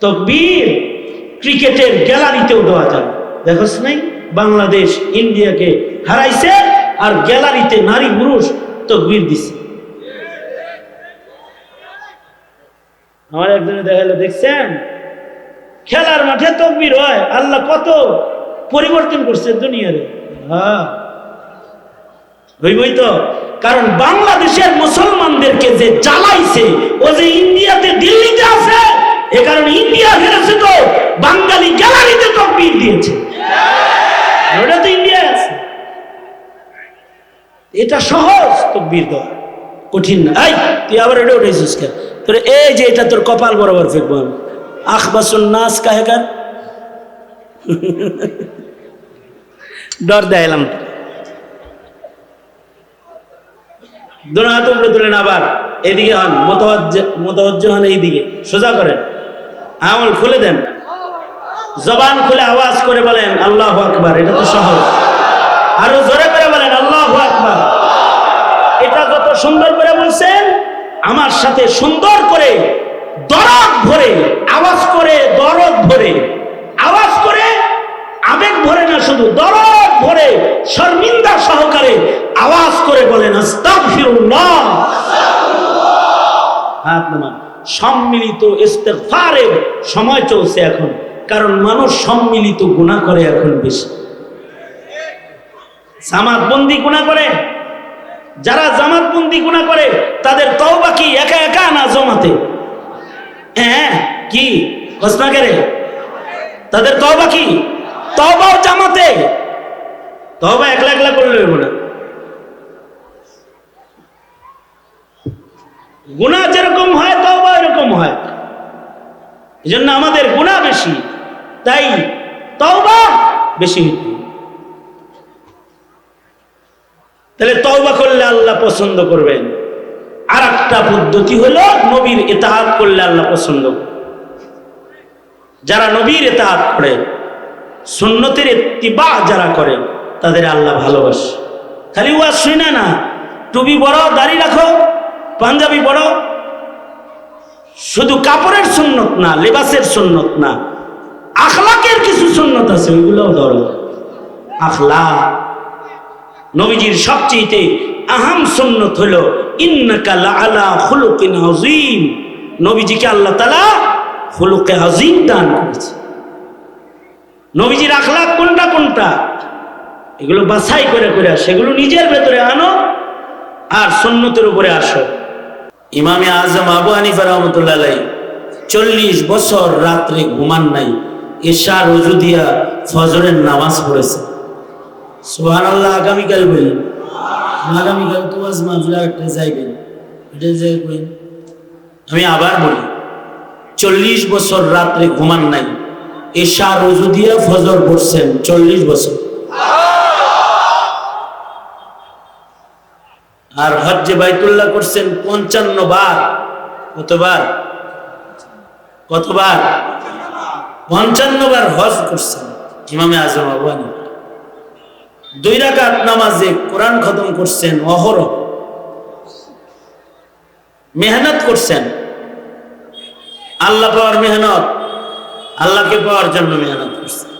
তকবীর ক্রিকেটের গ্যালারিতেও দেওয়া যাবে দেখোস নাই বাংলাদেশ ইন্ডিয়াকে হারাইছে আর গ্যালারিতে নারী পুরুষ তকবীর দিছে। আমার একজনে দেখাল দেখছেন? খেলার মাঠে তকবীর হয়, আল্লাহ কত পরিবর্তন করছে দুনিয়ারে। হ্যাঁ। হইবই তো। কারণ বাংলাদেশের মুসলমানদেরকে যে জ্বালাইছে, ও যে ইন্ডিয়াতে দিল্লিতে আছে এ কারণে তো, বাঙালি গ্যালারিতে তকবীর দিয়েছে। ওটা তো এটা সহজ তকবীর দেওয়া, কঠিন না। এই, তুই আবার এটা উঠেছিস কেন তোর এই যে এটা তোর কপাল বরাবর ফেকবো আমি। আখবাসুন নাস কাহেকার ডর তুলেন আবার। এদিকে হন মোতওয়াজ্জ হন এইদিকে। সোজা করেন। আমল খুলে দেন। জবান খুলে আওয়াজ করে বলেন, আল্লাহ আকবার। এটা তো সহজ। আরও জোরে করে বলেন, আল্লাহ আকবার। এটা যত সুন্দর করে বলছেন, আমার সাথে সুন্দর করে দরদ ভরে, আওয়াজ করে দরদ ভরে, আওয়াজ করে আবেগ ভরে না শুধু, দরদ ভরে, শর্মিন্দা সহকারে আওয়াজ করে বলেন, আস্তাগফিরুল্লাহ। হাত নামান। সম্মিলিত ইস্তেগফারের সময় চলছে এখন। কারণ মানুষ সম্মিলিত গুনাহ করে এখন বেশি। জামাত বন্দি গুনাহ করে? যারা জামাত বন্দি গুনাহ করে, তাদের তওবা কি একা একা না জমাতে? হ্যাঁ কি? ঘোষণা করে? তাদের তওবা কি? তওবাও জামাতে। তওবা একলা একলা করলে হইব না। গুনাহ যেরকম হয় হয় এই জন্য আমাদের গুনাহ বেশি, তাই তওবা বেশি। তাহলে তওবা করলে আল্লাহ পছন্দ করবেন আর একটা পদ্ধতি হলো নবীর এতাহাত করলে আল্লাহ পছন্দ। যারা নবীর এতাহাত করে, সুন্নতের ইত্তিবা যারা করে, তাদের আল্লাহ ভালোবাসে খালি ওয়াজ শুনে না, টুপি বড় দাড়ি রাখো, পাঞ্জাবি বড় শুধু কাপড়ের সুন্নত না, লেবাসের সুন্নত না, আখলাকের কিছু সুন্নত আছে, ওইগুলোও ধরো। আখলা নবীজির সবচেয়ে আহাম সুন্নত হলো, ইন্নাকা লাআলা খুলুকিন আযীম। নবীজিকে আল্লাহ তাআলা খুলুকে আযীম দান করেছে। নবীজির আখলাক কোনটা কোনটা? এগুলো বাছাই করে করে, সেগুলো নিজের ভেতরে আনো আর সুন্নতের উপরে আসো। ইমামে আজম আবু হানিফা রহমতুল্লাহ চল্লিশ বছর রাত্রে ঘুমান নাই, এশা রজু দিয়া ফজরের নামাজ পড়েছে। সুহান আল্লাহ আগামীকাল বলি। আগামীকাল তো আজ একটা যাইবেন। এটা আমি আবার বলি, চল্লিশ বছর রাত্রে ঘুমান নাই, এশা রজু দিয়া ফজর পড়ছেন চল্লিশ বছর। আর হজ্জে বাইতুল্লাহ করছেন পঞ্চান্ন বার। কতবার? কতবার? পঞ্চান্ন বার হজ করছেন ইমামে আজম আবানি দুই রাকাত নামাজে কোরআন খতম করছেন অহর মেহনত করছেন। আল্লাহ পাওয়ার মেহনত, আল্লাহকে পাওয়ার জন্য মেহনত করছেন।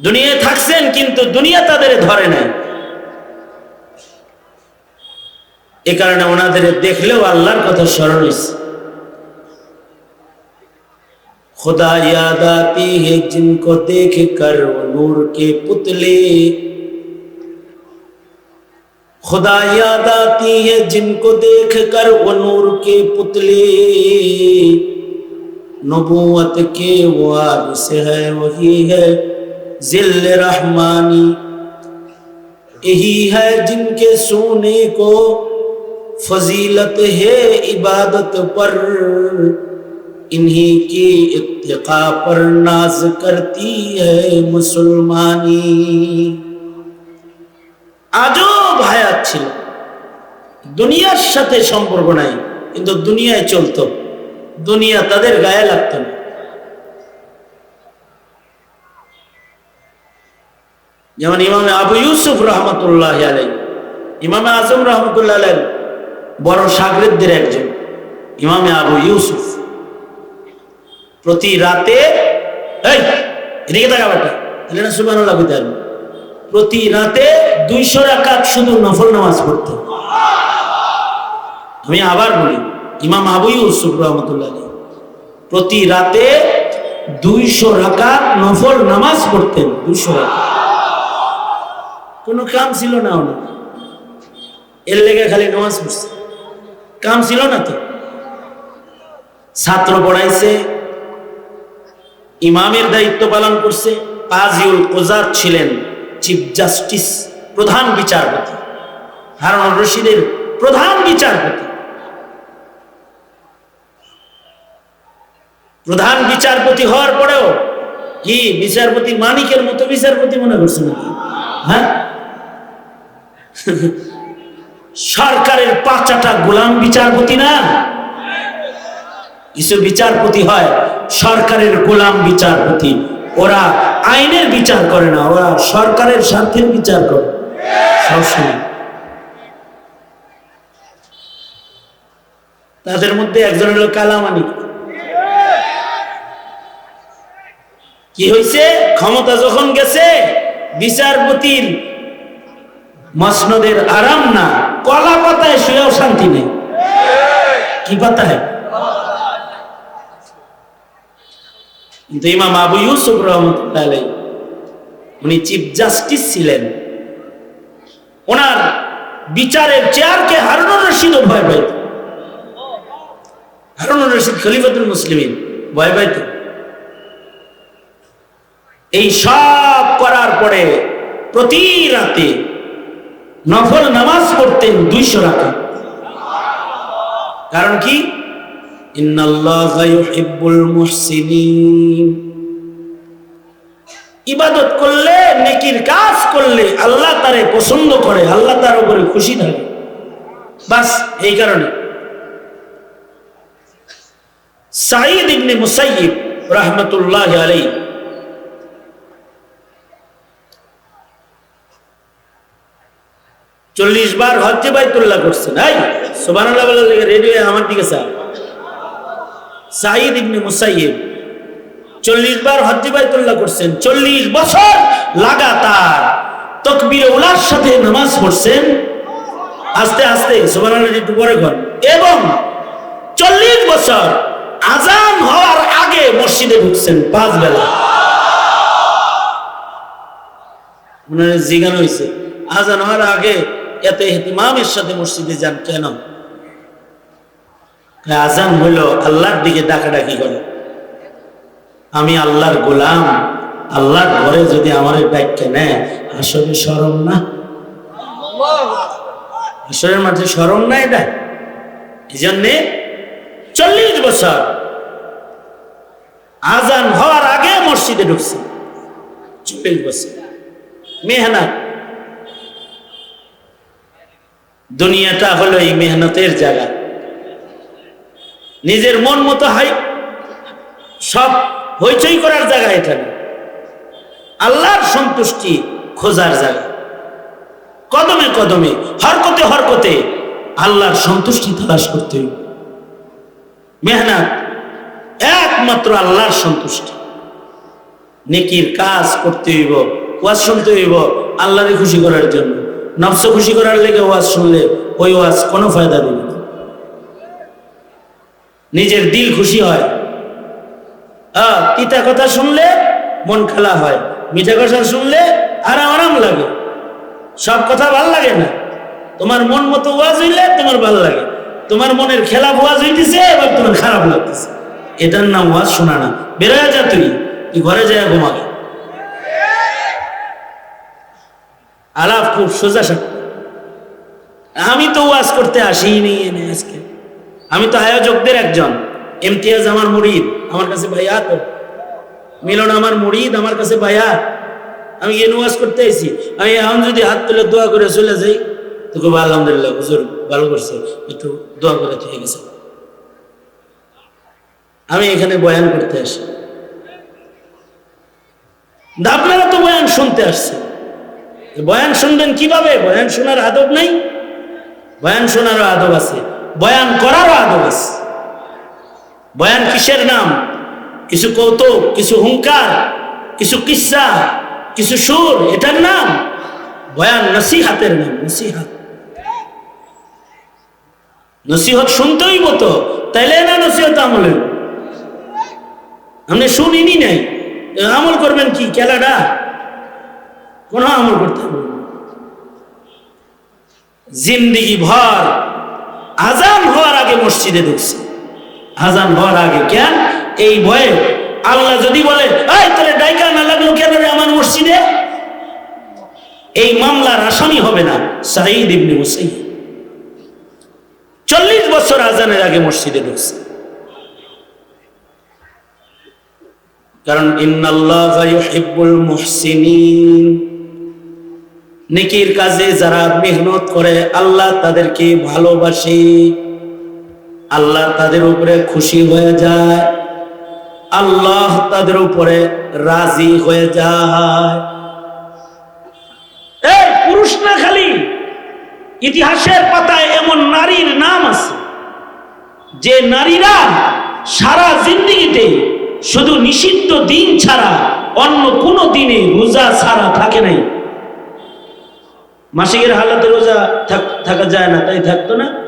দুনিয়ায় থাকছেন কিন্তু দুনিয়া তাদের ধরে নাই। এ কারণে ওনাদের দেখলেও আল্লাহর কথা স্মরণ হয়েছে खुदा याद आती है जिनको देख कर वो नूर के पुतले खुदा याद आती है जिनको देख कर वो नूर के पुतले नबूवत के वो वारिस है वही है जिल रहमानी यही है जिनके सोने को फजीलत है इबादत पर इन्हीं की इत्तिका पर नाज करती है मुसलमानी আজও ভায়াত ছিল দুনিয়ার সাথে সম্পর্ক নাই কিন্তু দুনিয়ায় চলতো দুনিয়া তাদের গায়ে লাগতো না যেমন ইমামে আবু ইউসুফ রহমতুল্লাহ আলাই ইমামে আজম রহমতুল্লাহ আলাই বড় সাগরেদদের একজন, ইমামে আবু ইউসুফ। প্রতি রাতে প্রতি রাতে দুইশো রাকাত শুধু নফল নামাজ পড়তেন আমি আবার বলি, ইমাম আবু ইউসুফ রহমতুল্লাহ প্রতি রাতে দুইশো রাকাত নফল নামাজ পড়তেন, দুইশো রাকাত। কোনো কাম ছিল না ওনার। এর লেগে খালি নামাজ পড়ছে। কাম ছিল না তো? ছাত্র পড়াইছে, ইমামের দায়িত্ব পালন করছে, কাজিউল কোজাত ছিলেন চিফ জাস্টিস প্রধান বিচারপতি হারুন রশিদের প্রধান বিচারপতি। প্রধান বিচারপতি হওয়ার পরেও কি বিচারপতি মানিকের মতো বিচারপতি মনে করছে নাকি? হ্যাঁ? সরকারের পাঁচাটা গোলাম বিচারপতি না? কিছু বিচারপতি হয় সরকারের গোলাম বিচারপতি। ওরা আইনের বিচার করে না, ওরা সরকারের স্বার্থের বিচার করে। সবসময় তাদের মধ্যে একজন হলো কালামানি। কি হয়েছে ক্ষমতা যখন গেছে, বিচারপতির মসনদের আরাম না। কলা পাতায় শুয়েও শান্তি নেই। কি পাতায় কিন্তু ইমাম আবু ইউসুফ রহমতুল্লাহ উনি চিফ জাস্টিস ছিলেন। ওনার বিচারের চেয়ারকে হারুনুর রশিদও ভয় পাইত। হারুনুর রশিদ খলিফাতুল মুসলিমিন, ভয় পাইত। এই সব করার পরে প্রতি রাতে নফল নামাজ পড়তেন দুইশো রাখা কারণ কি? ইবাদত করলে, নেকির কাজ করলে আল্লাহ তারে পছন্দ করে, আল্লাহ তার উপরে খুশি থাকে। বাস এই কারণে। সাঈদ ইবনে মুসাইয়িব রাহমাতুল্লাহ আলাইহি চল্লিশ বার হজ্জে বাইতুল্লাহ করছেন এই লেগে রেডিও আমার দিকে স্যার সাঈদ ইবনে মুসাইয়িব চল্লিশ বার হজ্জে বাইতুল্লাহ করছেন। চল্লিশ বছর লাগাতার তকবির উলার সাথে নামাজ পড়ছেন। আস্তে আস্তে, সুবহানাল্লাহ একটু পরে কর এবং চল্লিশ বছর আজান হওয়ার আগে মসজিদে ঢুকছেন পাঁচ বেলা। মনে জিগানো হয়েছে আজান হওয়ার আগে এত ইমামের সাথে মসজিদে যান কেন? আজান হইল, আল্লাহর দিকে ডাকাডাকি করে। আমি আল্লাহর গোলাম, আল্লাহর ঘরে যদি আমার ডাক্যে নেয় আসলে সরম না? আসলের মাঝে সরম না? এটা এই জন্যে চল্লিশ বছর আজান হওয়ার আগে মসজিদে ঢুকছে। চল্লিশ বছর। মেহনত। দুনিয়াটা হলো এই মেহনতের জায়গা। নিজের মন মতো হাই, সব হইচই করার জায়গা এটা না আল্লাহর সন্তুষ্টি খোঁজার জায়গা। কদমে কদমে, হরকতে হরকতে আল্লাহর সন্তুষ্টি তালাশ করতে হইব। মেহনত একমাত্র আল্লাহর সন্তুষ্টি। নেকির কাজ করতে হইব, ওয়াজ শুনতে হইব, আল্লাহরে খুশি করার জন্য। নফস খুশি করার লেগে ওয়াজ শুনলে ওই ওয়াজ কোনো ফায়দা দিবে না নিজের দিল খুশি হয়। তিতা কথা শুনলে মন খেলা হয়। মিঠা কথা শুনলে আরাম আরাম লাগে। সব কথা ভালো লাগে না। তোমার মন মতো ওয়াজ হইলে তোমার ভালো লাগে। তোমার মনের খেলা ওয়াজ হইতেছে, এবার তোমার খারাপ লাগতেছে। এটার নাম ওয়াজ শোনা না। বেরোয় যা তুই তুই ঘরে যায় ঘুমাগে আলাপ খুব সোজা আমি তো ওয়াজ করতে আসিনি এনে আজকে। আমি তো আয়োজকদের একজন। ইমতিয়াজ আমার মুরিদ, আমার কাছে ভাইয়া তো। মিলন আমার মুরিদ, আমার কাছে ভাইয়া। আমি এনে ওয়াজ করতে আইছি। আমি এখন যদি হাত তুলে দোয়া করে চলে যাই তো খুব আলহামদুলিল্লাহ, হুজুর ভালো করছে। একটু দোয়া করে হয়ে গেছে আমি এখানে বয়ান করতে আসি। আপনারা তো বয়ান শুনতে আসছেন। বয়ান শুনবেন কীভাবে? বয়ান শোনার আদব নাই? বয়ান শোনারও আদব আছে। বয়ান করারও আদব আছে। বয়ান কিসের নাম? কিছু কৌতুক, কিছু হুঙ্কার কিছু কিসা, কিছু সুর, এটার নাম? বয়ান নসিহাতের নাম, নসিহাত। নসিহত শুনতেই মতো। তাইলে না নসিহত আমলে? আপনি শুনিনি নাই। আমল করবেন কি? খেলাটা? কোন আমল করতে হবে জিন্দিগি ভর, আজান হওয়ার আগে মসজিদে ঢুকছে। আজান হওয়ার আগে কেন? এই ভয়ে আল্লাহ যদি বলে, এই, তোরে ডাইকা না লাগল কেন রে আমার মসজিদে? এই মামলার আসামি হবে না সাঈদ ইবনে মুসাইয়্যিব চল্লিশ বছর আজানের আগে মসজিদে ঢুকছে। কারণ, ইন্নাল্লাহ ইউহিব্বুল মুহসিনিন। নেকির কাজে যারা মেহনত করে, আল্লাহ তাদেরকে ভালোবাসে। আল্লাহ তাদের উপরে খুশি হয়ে যায়। আল্লাহ তাদের উপরে রাজি হয়ে যায়। পুরুষ না খালি, ইতিহাসের পাতায় এমন নারীর নাম আছে। যে নারীরা সারা জিন্দিগিতে শুধু নিষিদ্ধ দিন ছাড়া অন্য কোনো দিনে রোজা ছাড়া থাকে নাই। মাসিকের হালাতে রোজা থাক- যায় না, তাই থাকতো না।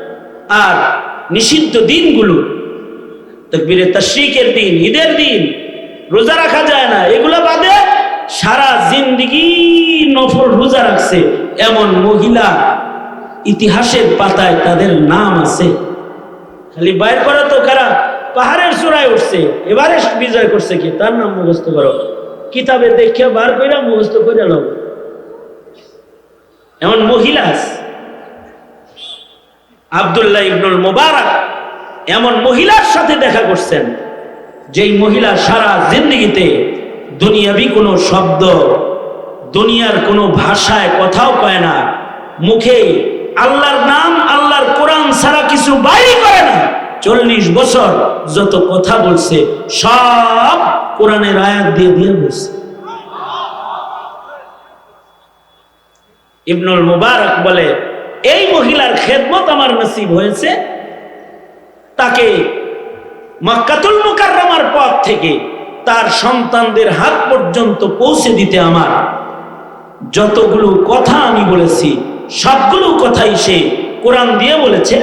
আর নিষিদ্ধ দিনগুলো, তকবীরে তশরিকের দিন, ঈদের দিন, রোজা রাখা যায় না। এগুলো বাদে সারা জিন্দিগি নফল রোজা রাখছে। এমন মহিলা ইতিহাসের পাতায় তাদের নাম আছে। খালি বাইর করা তো কারা? পাহাড়ের চূড়ায় উঠছে। এবারে বিজয় করছে কি? তার নাম মুখস্থ করো। কিতাবে দেখে বার কইরা মুখস্থ করে লোক এমন মহিলা আছে। আব্দুল্লাহ ইবনুল মোবারক এমন মহিলার সাথে দেখা করছেন, যেই মহিলা সারা জিন্দগিতে দুনিয়াবি কোনো শব্দ, দুনিয়ার কোনো ভাষায় কথাও কয় না মুখে আল্লাহর নাম, আল্লাহর কোরআন ছাড়া কিছু বাইরে করে না চল্লিশ বছর যত কথা বলছে, সব কোরআনের আয়াত দিয়ে দিয়ে বলছে ইবনুল মুবারক বলে, এই মহিলার খেদমত আমার নসিব হয়েছে। তাকে মক্কাতুল মুকাররমার পথ থেকে তার সন্তানদের হাত পর্যন্ত পৌঁছে দিতে আমার যতগুলো কথা আমি বলেছি, সবগুলো কথাই সে কোরআন দিয়ে বলেছে।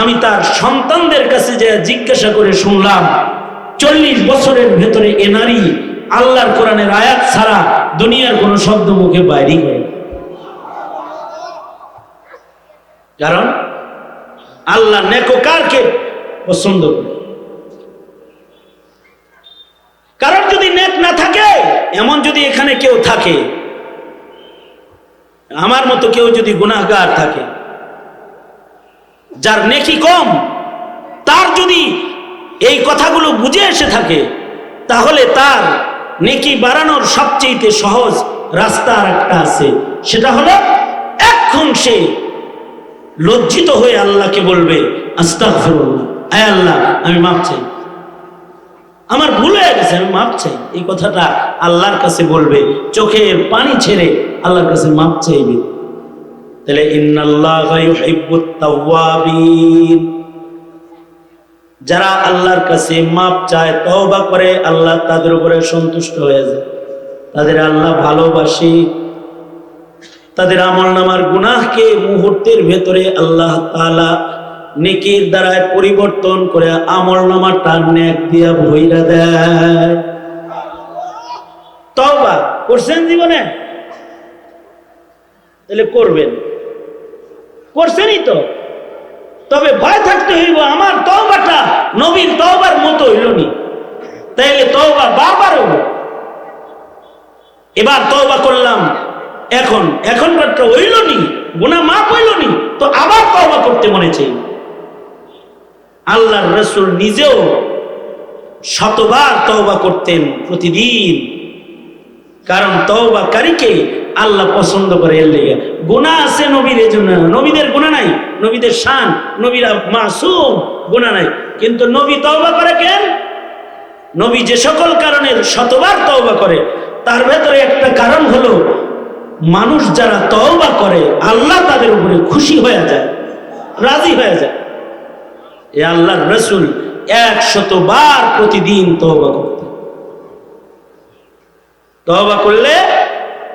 আমি তার সন্তানদের কাছে যে জিজ্ঞাসা করে শুনলাম, চল্লিশ বছরের ভেতরে এ নারী আল্লাহর কোরআনের আয়াত ছাড়া দুনিয়ার কোনো শব্দ মুখে বাইরে করে না। কারণ আল্লাহ নেকোকারকে পছন্দ করে। কারণ যদি নেক না থাকে, এমন যদি এখানে কেউ থাকে, আমার মতো কেউ যদি গুনাহগার থাকে, যার নেকি কম, তার যদি এই কথাগুলো বুঝে এসে থাকে, তাহলে তার নেকি বাড়ানোর সবচেয়ে সহজ রাস্তা আর একটা আছে। সেটা হলো, এখন সে লজ্জিত হয়ে আল্লাহকে বলবে আল্লাহ, আমি মাপ চাই। আমার ভুল হয়ে গেছে, আমি মাপ চাই। এই কথাটা আল্লাহর কাছে বলবে চোখের পানি ছেড়ে আল্লাহর কাছে মাপ চাইবে। তাহলে যারা আল্লাহর কাছে মাপ চায়, তওবা করে, আল্লাহ তাদের উপরে সন্তুষ্ট হয়ে যায়। তাদের আল্লাহ ভালোবাসে। তাদের আমল নামার গুনাহকে মুহূর্তের ভেতরে আল্লাহ তাআলা নেকির দ্বারায় পরিবর্তন করে আমল নামাটা নেক দিয়া ভইরা দেয়। করছেন জীবনে? তাহলে করবেন। করছেনই তো। তবে ভয় থাকতে হইব, আমার তওবাটা নবীর তওবার মতো হইল নি। তাইলে তওবা বারবার হইব এবার তওবা করলাম। এখন এখন মাত্র হইল নি গুনাহ মাফ হইল নি তো আবার তওবা করতে মনে চাই। আল্লাহর রসুল নিজেও শতবার তওবা করতেন প্রতিদিন। কারণ তওবাকারীকে আল্লাহ পছন্দ করে এর লেগে। গুণা আছে নবীর জন্য, নবীদের গুণা নাই, নবীদের শান, নবীরা মাসুম গুণা নাই। কিন্তু নবী তওবা করে কেন? নবী যে সকল কারণের শতবার তওবা করে, তার ভেতরে একটা কারণ হলো মানুষ যারা তওবা করে, আল্লাহ তাদের উপরে খুশি হয়ে যায়, রাজি হয়ে যায়। এ আল্লাহর রসুল একশত বার প্রতিদিন তওবা করতেন। তওবা করলে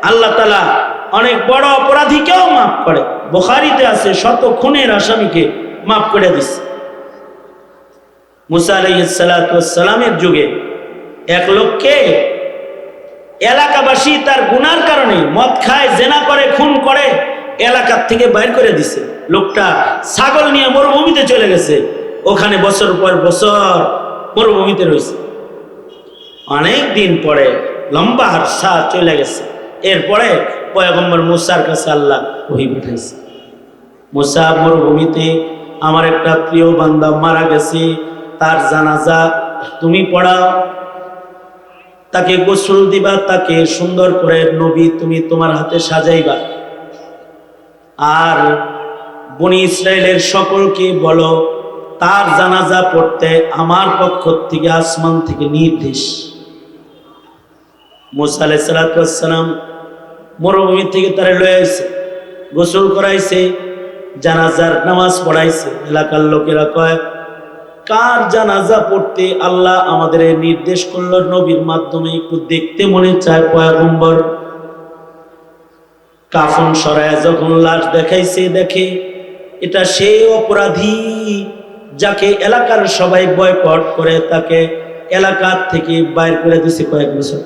আল্লাহ তালা অনেক বড় অপরাধীকেও মাফ করে। বোখারিতে আছে, শত খুনের আসামিকে মাফ করে দিচ্ছে মুসা আলাইসালামের যুগে এক লোককে এলাকাবাসী তার গুনার কারণে মদ খায়, জেনা করে, খুন করে, এলাকার থেকে বাইর করে দিছে। লোকটা ছাগল নিয়ে মরুভূমিতে চলে গেছে। ওখানে বছর পর বছর মরুভূমিতে রয়েছে। অনেক দিন পরে লম্বা হারসা চলে গেছে। এরপরে পয়গম্বর মুসার কাছে আল্লাহ ওহি পাঠাইছে। মুসা মরুভূমিতে, আমার একটা প্রিয় বান্দা মারা গেছে। তার জানাজা তুমি পড়াও। তাকে গোসল দিবা, তাকে সুন্দর করে নবী তুমি তোমার হাতে সাজাইবা। আর বনি ইসরায়েলের সকলকে বলো, তার জানাজা পড়তে আমার পক্ষ থেকে আসমান থেকে নির্দেশ। মুসা আলাই সালাতাম মরুভূমি থেকে তারা লয়ে আসছে গোসল করাইছে, জানাজার নামাজ পড়াইছে। এলাকার লোকেরা কয় কার জানাজা পড়তে আল্লাহ আমাদের নির্দেশ করল নবীর মাধ্যমে একটু দেখতে মনে চায় পয়গম্বর। কাফন সরায় যখন লাশ দেখাইছে, দেখে এটা সেই অপরাধী যাকে এলাকার সবাই বয়কট করে, তাকে এলাকার থেকে বাইর করে দিছে কয়েক বছর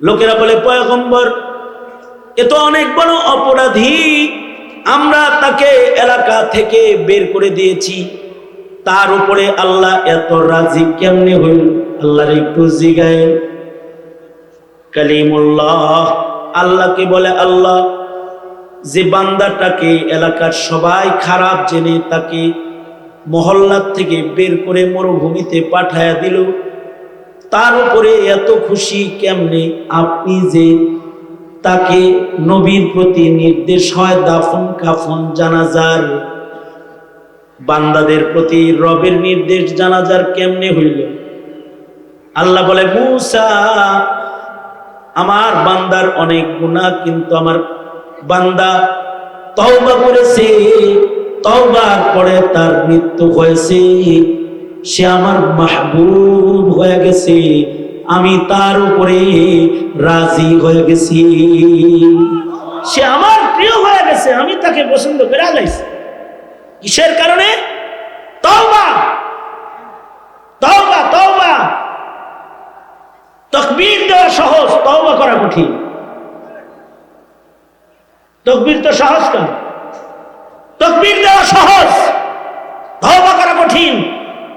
লোকেরা বলে, পয়গম্বর, এ তো অনেক বড় অপরাধী। আমরা তাকে এলাকা থেকে বের করে দিয়েছি। তার উপরে আল্লাহ এত রাজি কেমনে হইল? আল্লাহর একটু জিগায়। কালিমুল্লাহ। আল্লাহকে বলে আল্লাহ, যে বান্দাটাকে এলাকার সবাই খারাপ জেনে তাকে মহল্লার থেকে বের করে মরুভূমিতে পাঠায়া দিল, তার উপরে এত খুশি কেমনে? আপনি যে তাকে নবীর প্রতি নির্দেশ হয় দাফন কাফন জানাজার। বান্দাদের প্রতি রবের নির্দেশ জানাজার কেমনে হইল? আল্লাহ বলে, মুসা, আমার বান্দার অনেক গুণা কিন্তু আমার বান্দা তওবা করেছে তওবার পরে তার মৃত্যু হয়েছে। সে আমার মাহবুব হয়ে গেছে। আমি তার উপরে রাজি হয়ে গেছি। সে আমার প্রিয় হয়ে গেছে, আমি তাকে পছন্দ করে আলাইছি কিসের কারণে? তওবা। তওবা তওবা। তকবীর দেওয়া সহজ, তওবা করা কঠিন। তকবীর তো সহজ কেন? তকবীর দেওয়া সহজ, তওবা করা কঠিন।